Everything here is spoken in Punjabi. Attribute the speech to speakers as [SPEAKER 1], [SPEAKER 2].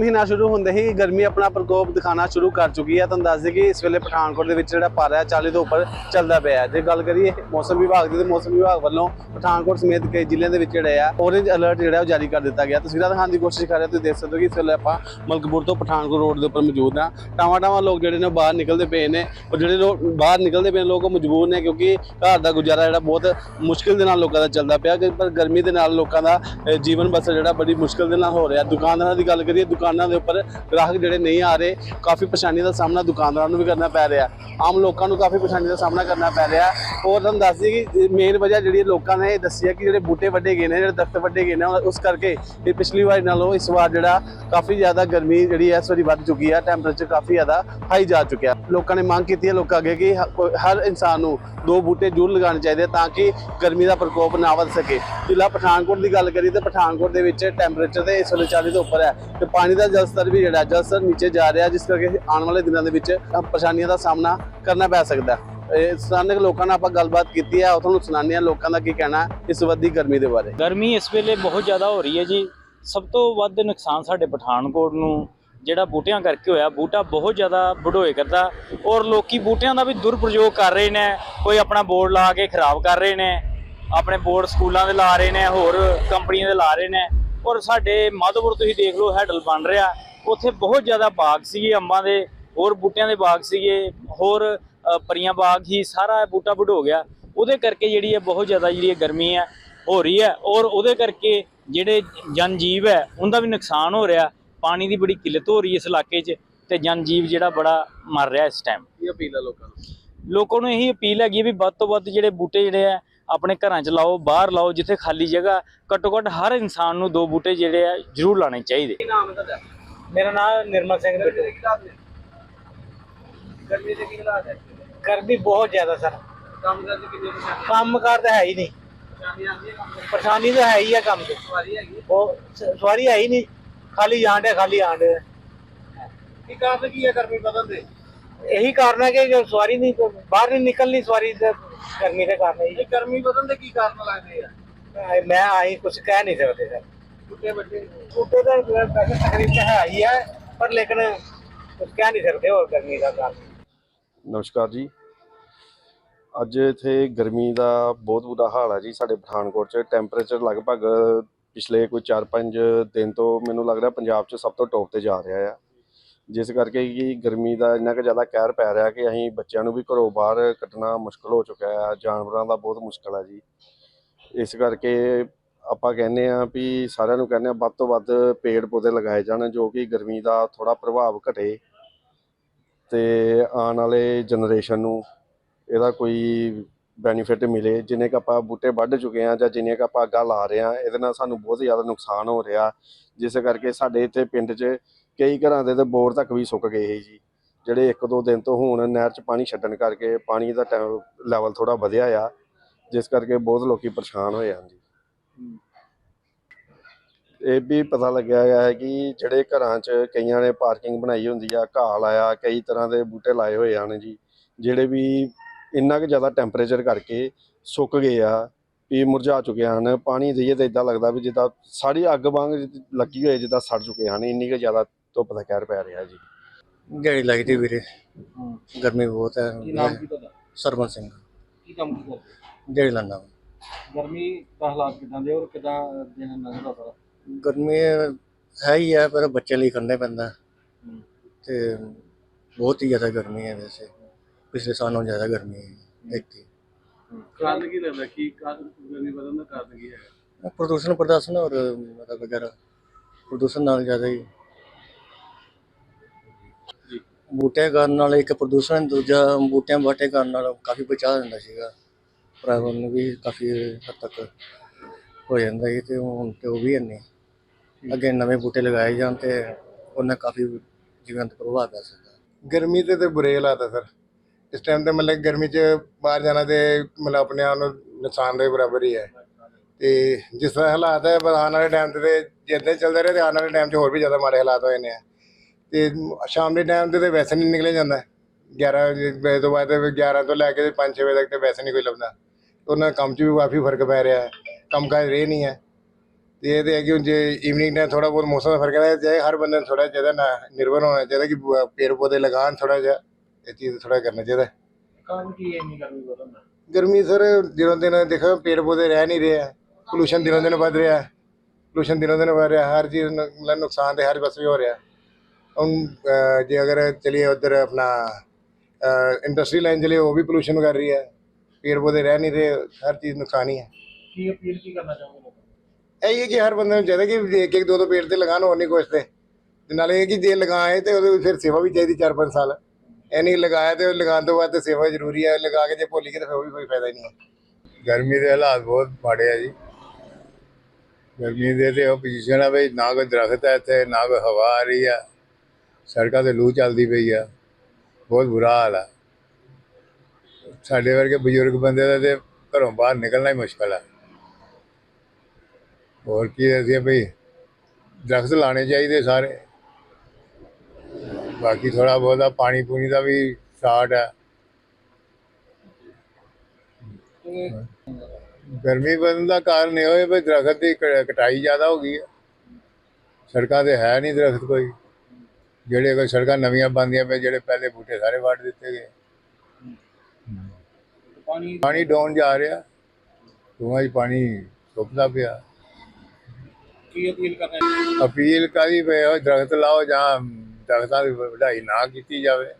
[SPEAKER 1] ਮਹੀਨਾ ਸ਼ੁਰੂ ਹੁੰਦੇ ਹੀ ਗਰਮੀ ਆਪਣਾ ਪ੍ਰਕੋਪ ਦਿਖਾਉਣਾ ਸ਼ੁਰੂ ਕਰ ਚੁੱਕੀ ਹੈ। ਤੁਹਾਨੂੰ ਦੱਸ ਦਈਏ ਕਿ ਇਸ ਵੇਲੇ ਪਠਾਨਕੋਟ ਦੇ ਵਿੱਚ ਜਿਹੜਾ ਪਾਰਾ ਹੈ 40 ਤੋਂ ਉੱਪਰ ਚੱਲਦਾ ਪਿਆ ਜੇ ਗੱਲ ਕਰੀਏ ਮੌਸਮ ਵਿਭਾਗ ਦੀ, ਤੇ ਮੌਸਮ ਵਿਭਾਗ ਵੱਲੋਂ ਪਠਾਨਕੋਟ ਸਮੇਤ ਕਈ ਜ਼ਿਲ੍ਹਿਆਂ ਦੇ ਵਿੱਚ ਜਿਹੜਾ ਆ ਔਰੇਂਜ ਅਲਰਟ ਜਿਹੜਾ ਉਹ ਜਾਰੀ ਕਰ ਦਿੱਤਾ ਗਿਆ। ਤਸਵੀਰਾਂ ਦਿਖਾਉਣ ਦੀ ਕੋਸ਼ਿਸ਼ ਕਰ ਰਹੇ ਤੁਸੀਂ ਦੇਖ ਸਕਦੇ ਹੋ ਕਿ ਇਸ ਵੇਲੇ ਆਪਾਂ ਮਲਕਪੁਰ ਤੋਂ ਪਠਾਨਕੋਟ ਰੋਡ ਦੇ ਉੱਪਰ ਮੌਜੂਦ ਹਾਂ। ਟਾਵਾਂ ਟਾਵਾਂ ਲੋਕ ਜਿਹੜੇ ਨੇ ਉਹ ਬਾਹਰ ਨਿਕਲਦੇ ਪਏ ਨੇ ਔਰ ਜਿਹੜੇ ਲੋਕ ਬਾਹਰ ਨਿਕਲਦੇ ਪਏ ਨੇ ਲੋਕ ਉਹ ਮਜਬੂਰ ਨੇ ਕਿਉਂਕਿ ਘਰ ਦਾ ਗੁਜ਼ਾਰਾ ਜਿਹੜਾ ਬਹੁਤ ਮੁਸ਼ਕਿਲ ਦੇ ਨਾਲ ਲੋਕਾਂ ਦਾ ਚੱਲਦਾ ਪਿਆ। ਪਰ ਗਰਮੀ ਦੇ ਨਾਲ ਲੋਕਾਂ ਦਾ ਜੀਵਨ ਬਸਰ ਜਿਹੜਾ ਬੜੀ ਮੁਸ਼ਕਿਲ ਦੇ ਨਾਲ ਹੋ ਰਿਹਾ। ਦੁਕਾਨਦਾਰਾਂ ਦੀ ਗੱਲ ਕਰੀਏ, ਦੁਕਾਨ ਦੇ ਉੱਪਰ ਗ੍ਰਾਹਕ ਜਿਹੜੇ ਨਹੀਂ ਆ ਰਹੇ, ਕਾਫੀ ਪਰੇਸ਼ਾਨੀ ਦਾ ਸਾਹਮਣਾ ਦੁਕਾਨਦਾਰਾਂ ਨੂੰ ਵੀ ਕਰਨਾ ਪੈ ਰਿਹਾ। ਆਮ ਲੋਕਾਂ ਨੂੰ ਕਾਫੀ ਪਰੇਸ਼ਾਨੀ ਦਾ ਸਾਹਮਣਾ ਕਰਨਾ ਪੈ ਰਿਹਾ। ਔਰ ਤੁਹਾਨੂੰ ਦੱਸ ਦਈਏ ਕਿ ਮੇਨ ਵਜ੍ਹਾ ਜਿਹੜੀ ਲੋਕਾਂ ਨੇ ਇਹ ਦੱਸੀ ਕਿ ਜਿਹੜੇ ਬੂਟੇ ਵੱਡੇ ਗਏ ਨੇ, ਜਿਹੜੇ ਦਰਖਤ ਵੱਡੇ ਗਏ ਨੇ ਉਸ ਕਰਕੇ ਇਹ ਪਿਛਲੀ ਵਾਰ ਨਾਲੋਂ ਇਸ ਵਾਰ ਜਿਹੜਾ ਕਾਫੀ ਜ਼ਿਆਦਾ ਗਰਮੀ ਜਿਹੜੀ ਹੈ ਇਸ ਵਾਰੀ ਵੱਧ ਚੁੱਕੀ ਹੈ ਟੈਂਪਰੇਚਰ ਕਾਫੀ ਜ਼ਿਆਦਾ ਹਾਈ ਜਾ ਚੁੱਕਿਆ ਲੋਕਾਂ ਨੇ ਮੰਗ ਕੀਤੀ ਹੈ ਲੋਕਾਂ ਅੱਗੇ ਕਿ ਹਰ ਇਨਸਾਨ ਨੂੰ ਦੋ ਬੂਟੇ ਜ਼ਰੂਰ ਲਗਾਉਣੇ ਚਾਹੀਦੇ ਤਾਂ ਕਿ ਗਰਮੀ ਦਾ ਪ੍ਰਕੋਪ ਨਾ ਵੱਧ ਸਕੇ। ਜ਼ਿਲ੍ਹਾ ਪਠਾਨਕੋਟ ਦੀ ਗੱਲ ਕਰੀਏ ਤਾਂ ਪਠਾਨਕੋਟ ਦੇ ਵਿੱਚ ਟੈਂਪਰੇਚਰ ਤੇ ਇਸ ਵੇਲੇ 40 ਤੋਂ ਉੱਪਰ ਹੈ ਤੇ ਪਾਣੀ ਦਾ ਜਲ ਸਤਰ ਵੀ ਜਿਹੜਾ, ਜਲ ਸਤਰ ਨੀਚੇ ਜਾ ਰਿਹਾ, ਜਿਸ ਕਰਕੇ ਆਉਣ ਵਾਲੇ ਦਿਨਾਂ ਦੇ ਵਿੱਚ ਪਰੇਸ਼ਾਨੀਆਂ ਦਾ ਸਾਹਮਣਾ ਕਰਨਾ ਪੈ ਸਕਦਾ ਇਹ ਸਥਾਨਕ ਲੋਕਾਂ ਨਾਲ ਆਪਾਂ ਗੱਲਬਾਤ ਕੀਤੀ ਹੈ, ਉਹ ਤੁਹਾਨੂੰ ਸੁਣਾਉਂਦੇ ਹਾਂ ਲੋਕਾਂ ਦਾ ਕੀ ਕਹਿਣਾ ਇਸ ਵੱਧਦੀ ਗਰਮੀ ਦੇ ਬਾਰੇ।
[SPEAKER 2] ਗਰਮੀ ਇਸ ਵੇਲੇ ਬਹੁਤ ਜ਼ਿਆਦਾ ਹੋ ਰਹੀ ਹੈ ਜੀ। ਸਭ ਤੋਂ ਵੱਧ ਨੁਕਸਾਨ ਸਾਡੇ ਪਠਾਨਕੋਟ ਨੂੰ, ਜਿਹੜਾ ਬੂਟਿਆਂ ਕਰਕੇ ਹੋਇਆ, ਬੂਟਾ ਬਹੁਤ ਜ਼ਿਆਦਾ ਵਢੋਏ ਕਰਦਾ। ਔਰ ਲੋਕੀ ਬੂਟਿਆਂ ਦਾ ਵੀ ਦੁਰਪ੍ਰਯੋਗ ਕਰ ਰਹੇ ਨੇ, ਕੋਈ ਆਪਣਾ ਬੋਰਡ ਲਾ ਕੇ ਖਰਾਬ ਕਰ ਰਹੇ ਨੇ, ਆਪਣੇ ਬੋਰਡ ਸਕੂਲਾਂ ਦੇ ਲਾ ਰਹੇ ਨੇ, ਹੋਰ ਕੰਪਨੀਆਂ ਦੇ ਲਾ ਰਹੇ ਨੇ। ਔਰ ਸਾਡੇ ਮਾਧੋਪੁਰ ਤੁਸੀਂ ਦੇਖ ਲਓ ਹੈਡਲ ਬਣ ਰਿਹਾ। ਉੱਥੇ ਬਹੁਤ ਜ਼ਿਆਦਾ ਬਾਗ ਸੀਗੇ ਅੰਬਾਂ ਦੇ ਹੋਰ ਬੂਟਿਆਂ ਦੇ ਬਾਗ ਸੀਗੇ ਹੋਰ ਪਰੀਆਂ ਬਾਗ ਹੀ ਸਾਰਾ ਬੂਟਾ ਵਢੋ ਗਿਆ। ਉਹਦੇ ਕਰਕੇ ਜਿਹੜੀ ਹੈ ਬਹੁਤ ਜ਼ਿਆਦਾ ਜਿਹੜੀ ਹੈ ਗਰਮੀ ਹੈ ਹੋ ਰਹੀ ਹੈ ਔਰ ਉਹਦੇ ਕਰਕੇ ਜਿਹੜੇ ਜਨ ਜੀਵ ਹੈ ਉਹਦਾ ਵੀ ਨੁਕਸਾਨ ਹੋ ਰਿਹਾ। ਪਾਣੀ ਦੀ ਬੜੀ ਕਿੱਲਤ ਹੋ ਰਹੀ ਹੈ ਇਸ ਇਲਾਕੇ 'ਚ ਤੇ ਜਨ ਜੀਵ ਜਿਹੜਾ ਬੜਾ ਮਰ ਰਿਹਾ ਇਸ ਟਾਈਮ
[SPEAKER 1] ਕੀ ਅਪੀਲ ਹੈ ਲੋਕਾਂ ਨੂੰ?
[SPEAKER 2] ਲੋਕਾਂ ਨੂੰ ਇਹੀ ਅਪੀਲ ਹੈਗੀ ਵੀ ਵੱਧ ਤੋਂ ਵੱਧ ਜਿਹੜੇ ਬੂਟੇ ਜਿਹੜੇ ਆ ਆਪਣੇ ਘਰਾਂ 'ਚ ਲਾਓ ਬਾਹਰ ਲਾਓ ਜਿੱਥੇ ਖਾਲੀ ਜਗ੍ਹਾ ਘੱਟੋ ਘੱਟ ਹਰ ਇਨਸਾਨ ਨੂੰ ਦੋ ਬੂਟੇ ਜਿਹੜੇ ਆ ਜ਼ਰੂਰ ਲਾਣੇ ਚਾਹੀਦੇ।
[SPEAKER 1] ਕੀ ਨਾਮ ਹੈ ਤੁਹਾਡਾ?
[SPEAKER 3] ਮੇਰਾ ਨਾਮ ਨਿਰਮਲ ਸਿੰਘ ਬਿੱਟੂ
[SPEAKER 1] ਗਰਮੀ ਦੇ ਕੀ ਹਾਲਾਤ ਹੈ?
[SPEAKER 3] ਗਰਮੀ ਬਹੁਤ ਜ਼ਿਆਦਾ ਸਰ।
[SPEAKER 1] ਕੰਮ ਕਰਦੇ ਕਿੰਨੇ
[SPEAKER 3] ਕੰਮ ਹੈ ਹੀ ਨਹੀਂ। ਪਰੇਸ਼ਾਨੀ ਤਾਂ? ਹੈ ਹੀ ਆ ਕੰਮ ਤੇ।
[SPEAKER 1] ਹੈਗੀ
[SPEAKER 3] ਉਹ ਸਵਾਰੀ ਹੈ ਹੀ ਨਹੀਂ। ਖਾਲੀ ਡਿਆ ਖਾਲੀ ਆਣ ਡਿਆ।
[SPEAKER 1] ਕੀ ਕਾਰਨ ਕੀ ਹੈ ਗਰਮੀ ਵਧਣ ਦੇ?
[SPEAKER 3] ਇਹੀ ਕਾਰਨ ਹੈ ਕਿ ਜੋ ਸਵਾਰੀ ਨਹੀਂ ਬਾਹਰ ਨਹੀਂ ਨਿਕਲਣੀ ਸਵਾਰੀ ਤੇ ਗਰਮੀ ਦੇ ਕਾਰਨ ਹੀ।
[SPEAKER 1] ਇਹ ਗਰਮੀ ਵਧਣ ਦੇ ਕੀ ਕਾਰਨ ਲੱਗਦੇ ਆ।
[SPEAKER 3] ਮੈਂ ਆਈ ਕੁਝ ਕਹਿ ਨਹੀਂ ਸਕਦੇ ਸਰ। ਛੋਟੇ ਦਾ ਵੈਸੇ ਤਕਲੀਫ ਤਾਂ ਹੈ ਹੀ ਹੈ ਪਰ ਲੇਕਿਨ ਕੁਝ ਕਹਿ ਨਹੀਂ ਸਕਦੇ ਹੋਰ ਗਰਮੀ ਦਾ ਕਾਰਨ।
[SPEAKER 4] ਨਮਸਕਾਰ ਜੀ। ਅੱਜ ਇੱਥੇ ਗਰਮੀ ਦਾ ਬਹੁਤ ਬੁਰਾ ਹਾਲ ਹੈ ਜੀ ਸਾਡੇ ਪਠਾਨਕੋਟ 'ਚ। ਟੈਂਪਰੇਚਰ ਲਗਭਗ ਪਿਛਲੇ ਕੋਈ 4-5 ਦਿਨ ਤੋਂ ਮੈਨੂੰ ਲੱਗ ਰਿਹਾ ਪੰਜਾਬ 'ਚ ਸਭ ਤੋਂ ਟੌਪ ਤੇ ਜਾ ਰਿਹਾ ਆ। ਜਿਸ ਕਰਕੇ ਕਿ ਗਰਮੀ ਦਾ ਇੰਨਾ ਕੁ ਜ਼ਿਆਦਾ ਕਹਿਰ ਪੈ ਰਿਹਾ ਕਿ ਅਸੀਂ ਬੱਚਿਆਂ ਨੂੰ ਵੀ ਘਰੋਂ ਬਾਹਰ ਕੱਢਣਾ ਮੁਸ਼ਕਲ ਹੋ ਚੁੱਕਾ ਹੈ, ਜਾਨਵਰਾਂ ਦਾ ਬਹੁਤ ਮੁਸ਼ਕਲ ਹੈ ਜੀ। ਇਸ ਕਰਕੇ ਆਪਾਂ ਕਹਿੰਦੇ ਆ ਵੀ ਸਾਰਿਆਂ ਨੂੰ ਕਹਿੰਦੇ ਆ ਵੱਧ ਤੋਂ ਵੱਧ ਪੇੜ ਪੌਦੇ ਲਗਾਏ ਜਾਣ ਜੋ ਕਿ ਗਰਮੀ ਦਾ ਥੋੜਾ ਪ੍ਰਭਾਵ ਘਟੇ ਤੇ ਆਉਣ ਵਾਲੇ ਜਨਰੇਸ਼ਨ ਨੂੰ ਇਹਦਾ ਕੋਈ ਬੈਨੀਫਿਟ ਮਿਲੇ। ਜਿੰਨੇ ਕ ਆਪਾਂ ਬੂਟੇ ਵੱਢ ਚੁੱਕੇ ਆ ਜਾਂ ਜਿੰਨੇ ਕ ਆਪਾਂ ਅੱਗਾ ਲਾ ਰਹੇ ਆ ਇਹਦੇ ਨਾਲ ਸਾਨੂੰ ਬਹੁਤ ਜ਼ਿਆਦਾ ਨੁਕਸਾਨ ਹੋ ਰਿਹਾ। ਜਿਸ ਕਰਕੇ ਸਾਡੇ ਇੱਥੇ ਪਿੰਡ 'ਚ ਕਈ ਘਰਾਂ ਦੇ ਤੇ ਬੋਰ ਤੱਕ ਵੀ ਸੁੱਕ ਗਏ ਸੀ ਜੀ। ਜਿਹੜੇ ਇੱਕ ਦੋ ਦਿਨ ਤੋਂ ਹੁਣ ਨਹਿਰ 'ਚ ਪਾਣੀ ਛੱਡਣ ਕਰਕੇ ਪਾਣੀ ਦਾ ਲੈਵਲ ਥੋੜਾ ਵਧਿਆ ਆ, ਜਿਸ ਕਰਕੇ ਬਹੁਤ ਲੋਕੀ ਪਰੇਸ਼ਾਨ ਹੋਏ ਹਨ ਜੀ। ਇਹ ਵੀ ਪਤਾ ਲੱਗਿਆ ਗਿਆ ਹੈ ਕਿ ਜਿਹੜੇ ਘਰਾਂ 'ਚ ਕਈਆਂ ਨੇ ਪਾਰਕਿੰਗ ਬਣਾਈ ਹੁੰਦੀ ਆ, ਘਾਹ ਲਾਇਆ, ਕਈ ਤਰ੍ਹਾਂ ਦੇ ਬੂਟੇ ਲਾਏ ਹੋਏ ਹਨ ਜੀ, ਜਿਹੜੇ ਵੀ ਇੰਨਾ ਕੁ ਜ਼ਿਆਦਾ ਟੈਂਪਰੇਚਰ ਕਰਕੇ ਸੁੱਕ ਗਏ ਆ, ਵੀ ਮੁਰਝਾ ਚੁੱਕੇ ਹਨ। ਪਾਣੀ ਦੇਈਏ ਤਾਂ ਇਦਾਂ ਲੱਗਦਾ ਵੀ ਜਿੱਦਾਂ ਸਾਰੀ ਅੱਗ ਵਾਂਗ ਲੱਗੀ ਹੋਏ, ਜਿੱਦਾਂ ਸੜ ਚੁੱਕੇ ਹਨ, ਇੰਨੀ ਕੁ ਜ਼ਿਆਦਾ ਧੁੱਪ ਦਾ ਕਹਿਰ ਪੈ ਰਿਹਾ ਜੀ।
[SPEAKER 5] ਦਿਹਾੜੀ ਲੱਗਦੀ ਵੀਰੇ। ਗਰਮੀ ਬਹੁਤ ਹੈ।
[SPEAKER 1] ਕੀ ਨਾਮ ਕੀ ਤੁਹਾਡਾ?
[SPEAKER 5] ਸਰਵਨ ਸਿੰਘ।
[SPEAKER 1] ਕੀ ਕੰਮ ਕੀ ਕਰਦੇ
[SPEAKER 5] ਲਾਉਂਦਾ ਵਾਂ।
[SPEAKER 1] ਗਰਮੀ ਦਾ ਹਾਲਾਤ ਕਿਦਾਂ ਦੇ ਔਰ ਕਿਦਾਂ ਦਿਨ ਲੰਘਦਾ ਸਾਰਾ?
[SPEAKER 5] ਗਰਮੀ ਹੈ ਹੀ ਹੈ ਪਰ ਬੱਚੇ ਲਈ ਕਰਨਾ ਹੀ ਪੈਂਦਾ। ਤੇ ਬਹੁਤ ਹੀ ਜ਼ਿਆਦਾ ਗਰਮੀ ਹੈ ਵੈਸੇ। ਪਿਛਲੇ ਸਾਲ ਨਾਲੋਂ ਜ਼ਿਆਦਾ ਗਰਮੀ ਹੈ ਇੱਥੇ
[SPEAKER 1] ਕਾਰਨ ਕੀ ਲੱਗਦਾ ਕੀ ਕਾਰਨ ਗਰਮੀ ਵਧਣ ਦਾ ਕਾਰਨ ਕੀ ਹੈ?
[SPEAKER 5] ਪ੍ਰਦੂਸ਼ਣ ਪ੍ਰਦਰਸ਼ਨ ਔਰ ਮਤਲਬ ਵਗੈਰਾ। ਪ੍ਰਦੂਸ਼ਣ ਨਾਲ ਜ਼ਿਆਦਾ ਹੀ ਬੂਟਿਆਂ ਕਰਨ ਨਾਲ ਇੱਕ ਪ੍ਰਦੂਸ਼ਣ ਦੂਜਾ ਬੂਟਿਆਂ ਬਾਟੇ ਕਰਨ ਨਾਲ ਕਾਫੀ ਬਚਾਅ ਜਾਂਦਾ ਸੀਗਾ। ਪਰਾਵਨ ਨੂੰ ਵੀ ਕਾਫੀ ਹੱਦ ਤੱਕ ਹੋ ਜਾਂਦਾ ਸੀ ਤੇ ਹੁਣ ਤੇ ਉਹ ਵੀ ਨਹੀਂ। ਅੱਗੇ ਨਵੇਂ ਬੂਟੇ ਲਗਾਏ ਜਾਣ ਤੇ ਉਹਨਾਂ ਕਾਫੀ ਜੀਵਨ ਤੇ ਪ੍ਰਭਾਵ ਪੈ ਸਕਦਾ।
[SPEAKER 6] ਗਰਮੀ ਤੇ ਤੇ ਬੁਰੇ ਹਾਲਾਤ ਆ ਸਰ। ਇਸ ਟਾਈਮ ਤੇ ਮਤਲਬ ਗਰਮੀ 'ਚ ਬਾਹਰ ਜਾਣਾ ਤੇ ਮਤਲਬ ਆਪਣੇ ਆਪ ਨੂੰ ਨੁਕਸਾਨ ਦੇ ਬਰਾਬਰ ਹੀ ਹੈ। ਤੇ ਜਿਸ ਤਰ੍ਹਾਂ ਹਾਲਾਤ ਹੈ ਪਰ ਆਉਣ ਵਾਲੇ ਟਾਈਮ ਤੇ ਤੇ ਜੇ ਏਦਾਂ ਹੀ ਚੱਲਦਾ ਰਹੇ ਤੇ ਆਉਣ ਵਾਲੇ ਟਾਈਮ 'ਚ ਹੋਰ ਵੀ ਜ਼ਿਆਦਾ ਮਾੜੇ ਹਾਲਾਤ ਹੋਏ ਨੇ ਤੇ ਸ਼ਾਮ ਦੇ ਟਾਈਮ ਤੇ ਵੈਸੇ ਨਹੀਂ ਨਿਕਲਿਆ ਜਾਂਦਾ। 11 ਵਜੇ ਤੋਂ ਬਾਅਦ ਤੇ 11 ਤੋਂ ਲੈ ਕੇ 5-6 ਵਜੇ ਤੱਕ ਤੇ ਵੈਸੇ ਨਹੀਂ ਕੋਈ ਲੱਭਦਾ। ਉਹਨਾਂ ਕੰਮ 'ਚ ਵੀ ਕਾਫੀ ਫ਼ਰਕ ਪੈ ਰਿਹਾ ਹੈ। ਕੰਮ ਕਾਜ ਰਹੇ ਨਹੀਂ ਹੈ। ਤੇ ਇਹ ਤੇ ਹੈ ਕਿ ਜੇ ਈਵਨਿੰਗ ਟਾਈਮ ਥੋੜਾ ਬਹੁਤ ਮੌਸਮ ਦਾ ਫ਼ਰਕ ਹੈ ਜੇ ਹਰ ਬੰਦੇ ਨੂੰ ਥੋੜਾ ਜ਼ਿਆਦਾ ਨਾ ਨਿਰਭਰ ਹੋਣਾ ਚਾਹੀਦਾ ਕਿ ਪੇੜ ਪੌਦੇ ਲਗਾਉਣ ਥੋੜਾ ਜਿਹਾ ਇਹ ਚੀਜ਼ ਥੋੜਾ ਕਰਨਾ ਚਾਹੀਦਾ।
[SPEAKER 3] ਕਾਰਨ ਕੀ ਹੈ ਇੰਨੀ ਗਰਮੀ ਵਧਣ
[SPEAKER 6] ਗਰਮੀ ਸਰ ਦਿਨੋਂ ਦਿਨ ਦੇਖੋ ਪੇੜ ਪੌਦੇ ਰਹਿ ਨਹੀਂ ਰਹੇ ਪੋਲੂਸ਼ਨ ਦਿਨੋਂ ਦਿਨ ਵੱਧ ਰਿਹਾ। ਪੋਲੂਸ਼ਨ ਦਿਨੋਂ ਦਿਨ ਵੱਧ ਰਿਹਾ। ਹਰ ਚੀਜ਼ ਨੂੰ ਮਤਲਬ ਨੁਕਸਾਨ ਤੇ ਹਰ ਪਾਸੇ ਹੋ ਰਿਹਾ। ਜੇ ਅਗਰ ਚਲੀਏ ਉਧਰ ਆਪਣਾ ਇੰਡਸਟਰੀ ਲਾਈਨ ਚਲੀਏ ਉਹ ਵੀ ਪੋਲੂਸ਼ਨ ਕਰ ਰਹੀ ਹੈ। ਪੇੜ ਪੌਦੇ ਰਹਿ ਨਹੀਂ ਰਹੇ ਹਰ ਚੀਜ਼ ਨੁਕਸਾਨ ਹੀ। ਹੈ
[SPEAKER 3] ਕੀ ਅਪੀਲ ਕੀ ਕਰਨਾ ਚਾਹੋਗੇ ਲੋਕਾਂ ਨੂੰ?
[SPEAKER 6] ਇਹ ਹੈ ਕਿ ਹਰ ਬੰਦੇ ਨੂੰ ਚਾਹੀਦਾ ਕਿ ਇੱਕ ਇੱਕ ਦੋ ਦੋ ਪੇੜ ਤੇ ਲਗਾਉਣ ਹੋਰ ਨਹੀਂ ਕੁਛ ਤੇ। ਤੇ ਨਾਲੇ ਇਹ ਕਿ ਜੇ ਲਗਾਏ ਤੇ ਉਹਦੇ ਫਿਰ ਸੇਵਾ ਵੀ ਚਾਹੀਦੀ 4-5 ਸਾਲ। ਇਹ ਨਹੀਂ ਲਗਾਇਆ ਤੇ ਲਗਾਉਣ ਤੋਂ ਬਾਅਦ ਤੇ ਸੇਵਾ ਜ਼ਰੂਰੀ ਹੈ ਲਗਾ ਕੇ ਜੇ ਭੁੱਲ ਗਏ ਤਾਂ ਫਿਰ ਉਹ ਵੀ ਕੋਈ ਫਾਇਦਾ ਹੀ ਨਹੀਂ ਹੈ।
[SPEAKER 7] ਗਰਮੀ ਦੇ ਹਾਲਾਤ ਬਹੁਤ ਮਾੜੇ ਆ ਜੀ। ਗਰਮੀ ਦੇ ਤੇ ਉਹ ਪੋਜੀਸ਼ਨ ਆ ਵੀ ਨਾ ਕੋਈ ਦਰਖਤ ਹੈ ਇੱਥੇ ਨਾ ਕੋਈ ਹਵਾ ਆ ਰਹੀ ਆ। ਸੜਕਾਂ ਤੇ ਲੂ ਚੱਲਦੀ ਪਈ ਆ। ਬਹੁਤ ਬੁਰਾ ਹਾਲ ਆ। ਸਾਡੇ ਵਰਗੇ ਬਜ਼ੁਰਗ ਬੰਦੇ ਦਾ ਤੇ ਘਰੋਂ ਬਾਹਰ ਨਿਕਲਣਾ ਹੀ ਮੁਸ਼ਕਲ ਆ। ਹੋਰ ਕੀ ਅਸੀਂ ਭਈ ਦਰਖਤ ਲਾਣੇ ਚਾਹੀਦੇ ਸਾਰੇ। ਬਾਕੀ ਥੋੜਾ ਬਹੁਤਾ ਪਾਣੀ ਪੂਣੀ ਦਾ ਵੀ ਸ਼ਾਰਟ ਆ। ਗਰਮੀ ਵਧਣ ਦਾ ਕਾਰਨ ਇਹ ਹੋਇਆ ਵੀ ਦਰਖਤ ਦੀ ਕਟਾਈ ਜ਼ਿਆਦਾ ਹੋ ਗਈ ਹੈ ਸੜਕਾਂ ਤੇ ਹੈ ਨਹੀਂ ਦਰਖਤ ਕੋਈ। ਜਿਹੜੇ ਕੋਈ ਸੜਕਾਂ ਨਵੀਆਂ ਬਣਦੀਆਂ ਪਏ ਜਿਹੜੇ ਪਹਿਲੇ ਬੂਟੇ ਸਾਰੇ ਵੱਢ ਦਿੱਤੇ ਗਏ।
[SPEAKER 3] ਪਾਣੀ
[SPEAKER 7] ਪਾਣੀ ਡਾਊਨ ਜਾ ਰਿਹਾ। ਧੂਆਂ 'ਚ ਪਾਣੀ ਸੁੱਕਦਾ ਪਿਆ।
[SPEAKER 3] ਕੀ ਅਪੀਲ ਕਰਨਾ
[SPEAKER 7] ਅਪੀਲ ਕਰੀ ਹੋ? ਦਰਖਤ ਲਾਓ ਜਾਂ ਦਰਖਤਾਂ ਦੀ ਵਢਾਈ ਨਾ ਕੀਤੀ ਜਾਵੇ।